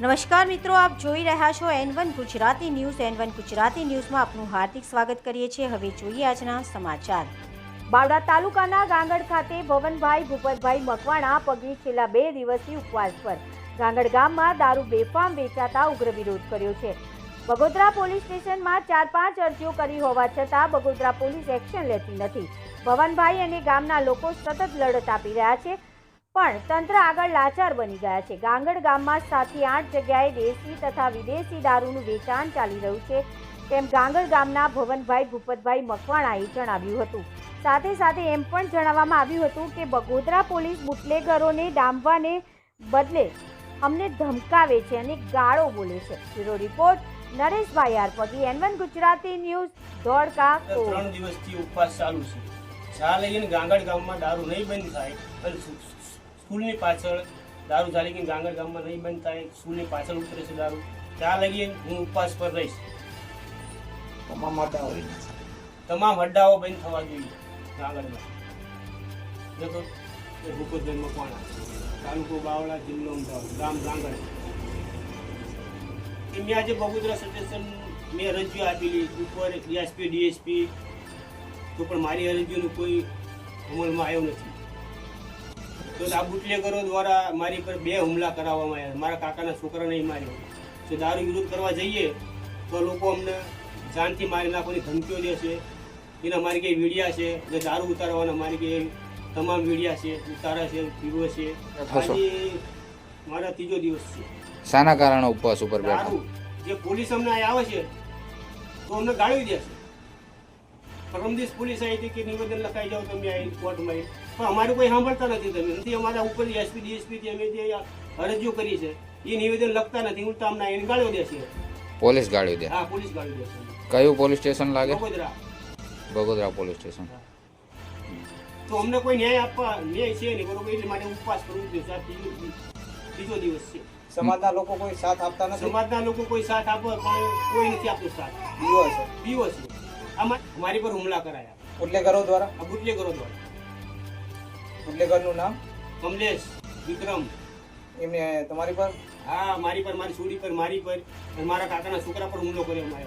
નમસ્કાર મિત્રો, આપ જોઈ રહ્યા છો N one Gujarati news. N one Gujarati ન્યૂઝમાં આપનું હાર્દિક સ્વાગત કરીએ છીએ. હવે જોઈએ આજના સમાચાર. બાવડા તાલુકાના ગાંગડ ખાતે ભવનભાઈ ભૂપતભાઈ મકવાણા પગની છેલ્લા બે દિવસથી ઉપવાસ પર. ગાંગડ ગામમાં દારૂ બેફામ વેચાતા ઉગ્ર વિરોધ કર્યો છે. બગોદરા પોલીસ સ્ટેશનમાં ચાર પાંચ અરજીઓ કરી હોવા છતાં બગોદરા પોલીસ એક્શન લેતી નથી. ભવનભાઈ અને ગામના લોકો સતત લડત આપી રહ્યા છે. પણ તંત્ર આગળ લાચાર બની ગયા છે. ગાંગડ ગામમાં સાતથી આઠ જગ્યાએ દેશી તથા વિદેશી દારૂનું વેચાણ ચાલી રહ્યું છે. તેમ ગાંગડ ગામના ભવનભાઈ ભૂપતભાઈ મકવાણાએ જણાવ્યું હતું. સાથે સાથે એમ પણ જણાવવામાં આવ્યું હતું કે બગોદરા પોલીસ બુટલેગરોને ડામવાને બદલે અમને ધમકાવે છે અને ગાળો બોલે છે. Bureau report Nareshbhai R N one N one Gujarati news Dholka. ત્રણ દિવસથી ઉપવાસ ચાલુ છે. ચા લઈને ગાંગડ ગામમાં દારૂ નહીં બંધ થાય સ્કૂલની પાછળ દારૂ ચાલી ગઈ ગાંગર ગામમાં નહીં બંધ થાય સ્કૂલની પાછળ ઉતરે છે દારૂ. ત્યાં લગી હું ઉપવાસ પર રહીશ. તમામ અડ્ડાઓ તમામ અડ્ડાઓ બંધ થવા જોઈએ દેખો એ ભૂપતભાઈ મકવાણા તાલુકો બાવળા જિલ્લો અમદાવાદ ગામ ગાંગર. મેં આજે બગોદરા સજેશન મેં અરજીઓ આપેલી ઉપર ડીએસપી ડીએસપી તો પણ મારી અરજીઓનું કોઈ અમલમાં આવ્યો નથી. તો આ બુટલેગરો દ્વારા મારી પર બે હુમલા કરાવવામાં આવ્યા. મારા કાકાના છોકરાને માર્યો. જો દારૂ વિરોધ કરવા જઈએ તો લોકો અમને જાનથી મારી નાખવાની ધમકીઓ દે છે. એના મારી કંઈ વીડિયા છે જે દારૂ ઉતારવાના મારી કંઈ તમામ વીડિયા છે ઉતારા છે પીવો છે. આજે મારા ત્રીજો દિવસ છે. શાના કારણે ઉપવાસ ઉપર બેઠા? દારૂ જે પોલીસ અમને આવે છે તો અમને ગાળવી દે છે. પરમ દિવસ પોલીસ આવી હતી કે નિવેદન લખાઈ જાઓ તમે આવી કોર્ટમાં પણ અમારું કોઈ સાંભળતા નથી તમે. નથી અમારા ઉપર એસપી ડીએસપી અમે જે અરજીઓ કરી છે એ નિવેદન લખતા નથી. ઉલટા અમને એને ગાળ્યો દે છે. પોલીસ ગાળ્યો દે. હા પોલીસ ગાળ્યો દે છે. કયું પોલીસ સ્ટેશન લાગે? Bagodara Bagodara police station. તો અમને કોઈ ન્યાય આપવા ન્યાય છે નહીં બરોબર? એટલે માટે ઉપવાસ કરવું જોઈએ સાહેબ બીજો ત્રીજો દિવસ છે. સમાજના લોકો કોઈ સાથ આપતા નથી? સમાજના લોકો કોઈ સાથ આપે પણ કોઈ નથી આપતું સાથ. દિવસ છે. પીવો છે આમાં મારી પર હુમલા કરાયા. ઉલ્લેખરો દ્વારા? બુટલેગરો દ્વારા. ઉલ્લેખરનું નામ? કમલેશ વિક્રમ. એમને તમારી પર? હા મારી પર મારી છોડી પર મારી પર અને મારા કાકાના છોકરા પર હુમલો કર્યો મારે.